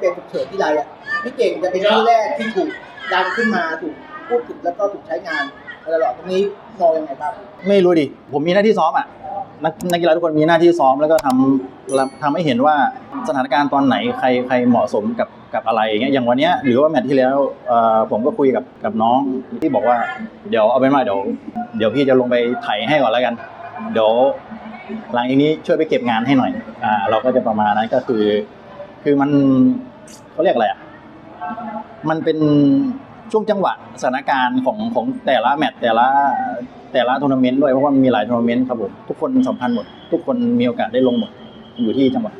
เปลี่ยนฉุกเฉินที่ไรอะพี่เก่งจะเป็นที่แรกที่ถูกดันขึ้นมาถูกพูดถึงแล้วก็ถูกใช้งานตลอดตรงนี้มองยังไงบ้างไม่รู้ดิผมมีหน้าที่ซ้อมอะนักนักกีฬาทุกคนมีหน้าที่ซ้อมแล้วก็ทำทำให้เห็นว่าสถานการณ์ตอนไหนใครใครเหมาะสมกับกับอะไรอย่างเงี้ยอย่างวันเนี้ยหรือว่าแมตช์ที่แล้วเอ่อผมก็คุยกับกับน้องที่บอกว่าเดี๋ยวเอาเป็นว่าเดี๋ยวเดี๋ยวพี่จะลงไปไถให้ก่อนแล้วกัน เดี๋ยวหลังจากนี้ช่วยไปเก็บงานให้หน่อยอ่าเราก็จะประมาณนั้นก็คือ คือมัน เขาเรียกอะไรอะ มันเป็นช่วงจังหวะสถานการณ์ของของแต่ละแมตช์แต่ละแต่ละทัวร์นาเมนต์ด้วยเพราะว่ามันมีหลายทัวร์นาเมนต์ครับผมทุกคนสำคัญหมด ทุกคนมีโอกาสได้ลงหมด อยู่ที่จังหวะ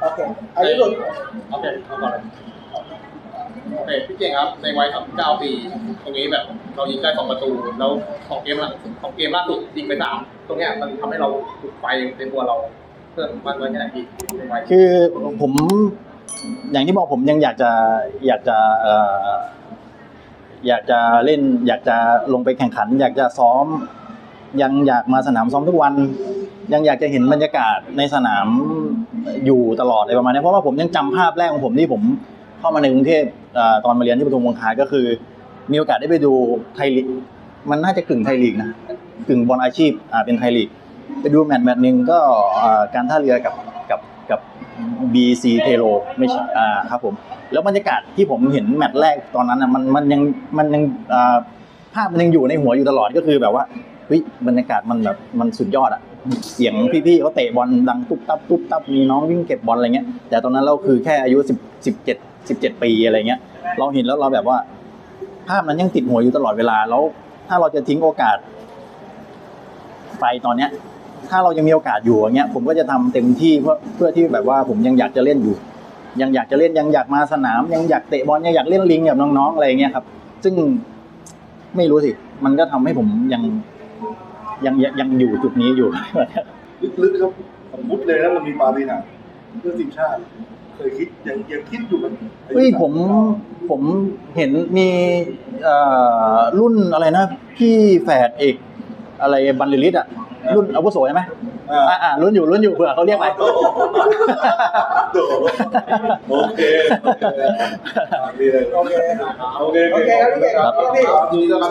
โอเคอันนี้หลุดโอเคเอาก่อนเลยโอเคพี่เก่งครับ ในวัย 39 ปี ตรงนี้แบบ เรายิงได้สองประตู แล้วของเกมล่ะของเกมล่าสุดยิงไปสามตรงเนี้ยมันทำให้เราปลุกไฟในตัวเรา เพิ่มมากน้อยแค่ไหนพี่ในวัยคือผมอย่างที่บอกผมยังอยากจะอยากจะเอ่ออยากจะเล่น อยากจะลงไปแข่งขัน อยากจะซ้อม ยังอยากมาสนามซ้อมทุกวัน ยังอยากจะเห็นบรรยากาศในสนามอยู่ตลอดอะไรประมาณนี้เพราะว่าผมยังจำภาพแรกของผมที่ผมเข้ามาในกรุงเทพตอนมาเรียนที่ปทุมวงคาก็คือ มีโอกาสได้ไปดูไทยลีกมันน่าจะกึ่งไทยลีกนะกึ่งบอลอาชีพอ่าเป็นไทยลีก ไปดูแมตช์แมตช์หนึ่งก็การท่าเรือกับกับกับ BC เทโลไม่ใช่อ่าครับผม แล้วบรรยากาศที่ผมเห็นแมตช์แรกตอนนั้นอะมันมันยังมันยังอ่าภาพมันยังอยู่ในหัวอยู่ตลอดก็คือแบบว่าเฮ้ยบรรยากาศมันแบบมันสุดยอดอะเสียงพี่ๆเขาเตะบอลดังตุ๊บตับตุ๊บตับมีน้องวิ่งเก็บบอลอะไรเงี้ยแต่ตอนนั้นเราคือแค่อายุสิบสิบเจ็ดสิบเจ็ดปีอะไรเงี้ย เราเห็นแล้วเราแบบว่า ภาพนั้นยังติดหัวอยู่ตลอดเวลาแล้ว ถ้าเราจะทิ้งโอกาส ไปตอนเนี้ย ถ้าเรายังมีโอกาสอยู่อย่างเงี้ยผมก็จะทำเต็มที่เพื่อเพื่อที่แบบว่าผมยังอยากจะเล่นอยู่ ยังอยากจะเล่นยังอยากมาสนาม ยังอยากเตะบอลยังอยากเล่นลิงกับน้องๆอะไรอย่างเงี้ยครับ ซึ่งไม่รู้สิ มันก็ทำให้ผมยังยังยังยังอยู่จุดนี้อยู่ลึกๆครับสมมติเลยนะเรามีปาฏิหาริย์เพื่อทีมชาติเคยคิดยังยังคิดอยู่มันเฮ้ยผมผมเห็นมีเอ่อรุ่นอะไรนะ พี่แฝดเอกอะไรบันลิลิตอะ รุ่นอาวุโสใช่ไหมอ่าอ่าอ่ารุ่นอยู่รุ่นอยู่เผื่อเขาเรียกไปโอ้โหโอเคโอเคโอเคโอเคโอเคครับพี่เก่งครับพี่ยินดีต้อนรับ